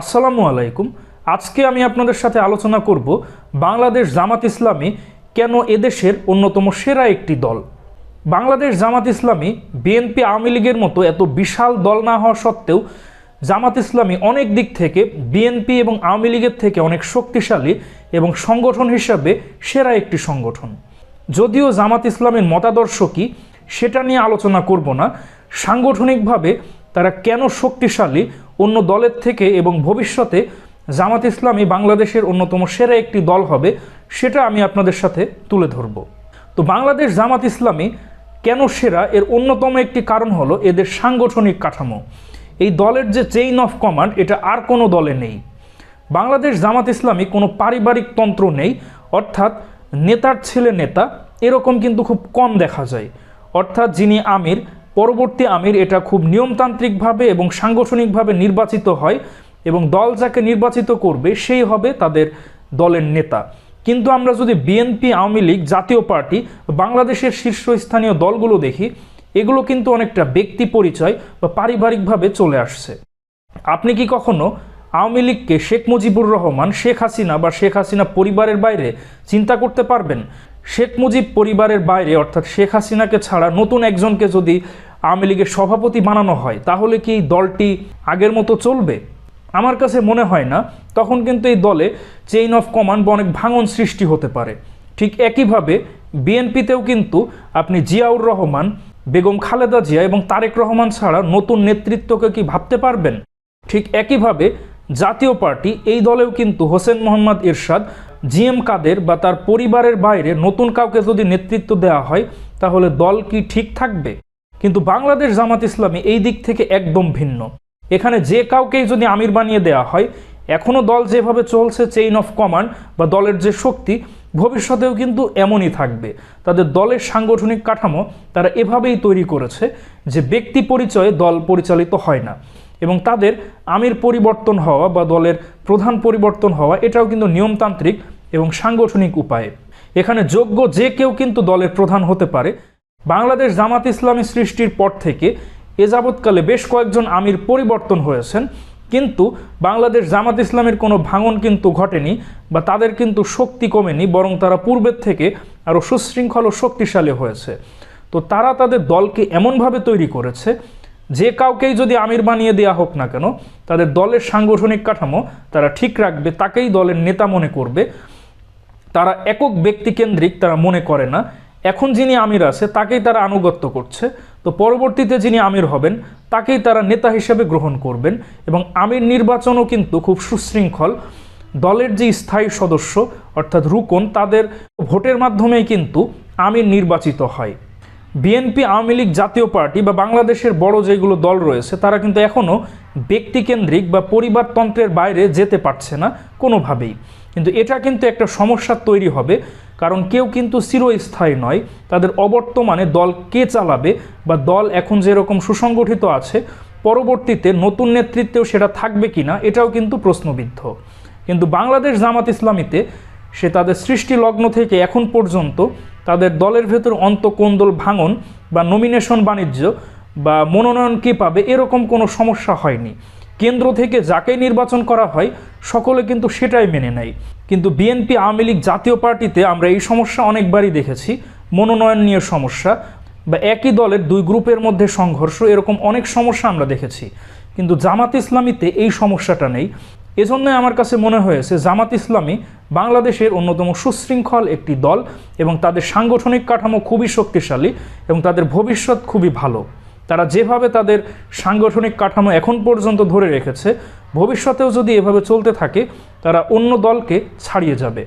আসসালামু আলাইকুম। আজকে আমি আপনাদের সাথে আলোচনা করব বাংলাদেশ জামাত ইসলামী কেন এদেশের অন্যতম সেরা একটি দল? বাংলাদেশ জামাত ইসলামী বিএনপি আওয়ামী লীগের মতো এত বিশাল দল না হওয়া সত্ত্বেও জামাত ইসলামী অনেক দিক থেকে বিএনপি এবং আওয়ামী লীগের থেকে অনেক শক্তিশালী এবং সংগঠন হিসাবে সেরা একটি সংগঠন। যদিও জামাত ইসলামের মতাদর্শ কি সেটা নিয়ে আলোচনা করব না। সাংগঠনিকভাবে তারা কেন শক্তিশালী অন্য দলের থেকে এবং ভবিষ্যতে জামাত ইসলামী বাংলাদেশের অন্যতম সেরা একটি দল হবে, সেটা আমি আপনাদের সাথে তুলে ধরব। তো বাংলাদেশ জামাত ইসলামী কেন সেরা? এর অন্যতম একটি কারণ হলো এদের সাংগঠনিক কাঠামো। এই দলের যে চেইন অফ কমান্ড এটা আর কোনো দলে নেই। বাংলাদেশ জামাত ইসলামী কোনো পারিবারিক তন্ত্র নেই, অর্থাৎ নেতার ছেলে নেতা এরকম কিন্তু খুব কম দেখা যায়। অর্থাৎ যিনি আমির পরবর্তী আমির এটা খুব নিয়মতান্ত্রিকভাবে এবং সাংগঠনিকভাবে নির্বাচিত হয় এবং দল যাকে নির্বাচিত করবে সেই হবে তাদের দলের নেতা। কিন্তু আমরা যদি বিএনপি আওয়ামী লীগ, জাতীয় পার্টি, বাংলাদেশের শীর্ষস্থানীয় দলগুলো দেখি, এগুলো কিন্তু অনেকটা ব্যক্তি পরিচয় বা পারিবারিকভাবে চলে আসছে। আপনি কি কখনো আওয়ামী লীগকে শেখ মুজিবুর রহমান, শেখ হাসিনা বা শেখ হাসিনা পরিবারের বাইরে চিন্তা করতে পারবেন? শেখ মুজিব পরিবারের বাইরে, অর্থাৎ শেখ হাসিনাকে ছাড়া নতুন একজনকে যদি আওয়ামী লীগের সভাপতি বানানো হয়, তাহলে কি এই দলটি আগের মতো চলবে? আমার কাছে মনে হয় না। তখন কিন্তু এই দলে চেইন অফ কমান্ড বা অনেক ভাঙন সৃষ্টি হতে পারে। ঠিক একইভাবে বিএনপিতেও কিন্তু আপনি জিয়াউর রহমান, বেগম খালেদা জিয়া এবং তারেক রহমান ছাড়া নতুন নেতৃত্বকে কি ভাবতে পারবেন? ঠিক একইভাবে জাতীয় পার্টি, এই দলেও কিন্তু হোসেন মোহাম্মদ ইরশাদ, জিএম কাদের বা তার পরিবারের বাইরে নতুন কাউকে যদি নেতৃত্ব দেওয়া হয়, তাহলে দল কি ঠিক থাকবে? কিন্তু বাংলাদেশ জামাত ইসলামী এই দিক থেকে একদম ভিন্ন। এখানে যে কাউকেই যদি আমির বানিয়ে দেওয়া হয় এখনও দল যেভাবে চলছে চেইন অফ কমান্ড বা দলের যে শক্তি, ভবিষ্যতেও কিন্তু এমনই থাকবে। তাদের দলের সাংগঠনিক কাঠামো তারা এভাবেই তৈরি করেছে যে ব্যক্তি পরিচয়ে দল পরিচালিত হয় না। এবং তাদের আমির পরিবর্তন হওয়া বা দলের প্রধান পরিবর্তন হওয়া, এটাও কিন্তু নিয়মতান্ত্রিক এবং সাংগঠনিক উপায়ে। এখানে যোগ্য যে কেউ কিন্তু দলের প্রধান হতে পারে বাংলাদেশ জামাত ইসলামী সৃষ্টির পর থেকে এ যাবৎকালে বেশ কয়েকজন আমির পরিবর্তন হয়েছেন, কিন্তু বাংলাদেশ জামাত ইসলামের কোনো ভাঙন কিন্তু ঘটেনি বা তাদের কিন্তু শক্তি কমেনি, বরং তারা পূর্বের থেকে আরও সুশৃঙ্খল ও শক্তিশালী হয়েছে। তো তারা তাদের দলকে এমনভাবে তৈরি করেছে, যে কাউকেই যদি আমির বানিয়ে দেওয়া হোক না কেন, তাদের দলের সাংগঠনিক কাঠামো তারা ঠিক রাখবে, তাকেই দলের নেতা মনে করবে। তারা একক ব্যক্তিকেন্দ্রিক তারা মনে করে না। এখন যিনি আমির আছে, তাকেই তারা আনুগত্য করছে। তো পরবর্তীতে যিনি আমির হবেন, তাকেই তারা নেতা হিসেবে গ্রহণ করবেন এবং আমির নির্বাচনও কিন্তু খুব সুশৃঙ্খল। দলের যে স্থায়ী সদস্য, অর্থাৎ রুকন, তাদের ভোটের মাধ্যমেই কিন্তু আমির নির্বাচিত হয়। বিএনপি, আওয়ামী লীগ জাতীয় পার্টি বা বাংলাদেশের বড় যেগুলো দল রয়েছে, তারা কিন্তু এখনও ব্যক্তিকেন্দ্রিক বা পরিবারতন্ত্রের বাইরে যেতে পারছে না কোনোভাবেই। কিন্তু এটা কিন্তু একটা সমস্যা তৈরি হবে। কারণ কেউ কিন্তু চিরস্থায়ী নয়। তাদের অবর্তমানে দল কে চালাবে বা দল এখন যেরকম সুসংগঠিত আছে, পরবর্তীতে নতুন নেতৃত্বেও সেটা থাকবে কিনা এটাও কিন্তু প্রশ্নবিদ্ধ। কিন্তু বাংলাদেশ জামাত ইসলামীতে সে তাদের সৃষ্টি লগ্ন থেকে এখন পর্যন্ত তাদের দলের ভেতর অন্তকোন্দল ভাঙন বা নমিনেশন বাণিজ্য বা মনোনয়ন কে পাবে এরকম কোনো সমস্যা হয়নি। কেন্দ্র থেকে যাকেই নির্বাচন করা হয়, সকলে কিন্তু সেটাই মেনে নেয়। কিন্তু বিএনপি আওয়ামী লীগ জাতীয় পার্টিতে আমরা এই সমস্যা অনেকবারই দেখেছি। মনোনয়ন নিয়ে সমস্যা বা একই দলের দুই গ্রুপের মধ্যে সংঘর্ষ, এরকম অনেক সমস্যা আমরা দেখেছি। কিন্তু জামাত ইসলামীতে এই সমস্যাটা নেই। এজন্যই আমার কাছে মনে হয়েছে, জামাত ইসলামী বাংলাদেশের অন্যতম সুশৃঙ্খল একটি দল এবং তাদের সাংগঠনিক কাঠামো খুবই শক্তিশালী এবং তাদের ভবিষ্যৎ খুবই ভালো। তারা যেভাবে তাদের সাংগঠনিক কাঠামো এখন পর্যন্ত ধরে রেখেছে, ভবিষ্যতেও যদি এভাবে চলতে থাকে, তারা অন্য দলকে ছাড়িয়ে যাবে।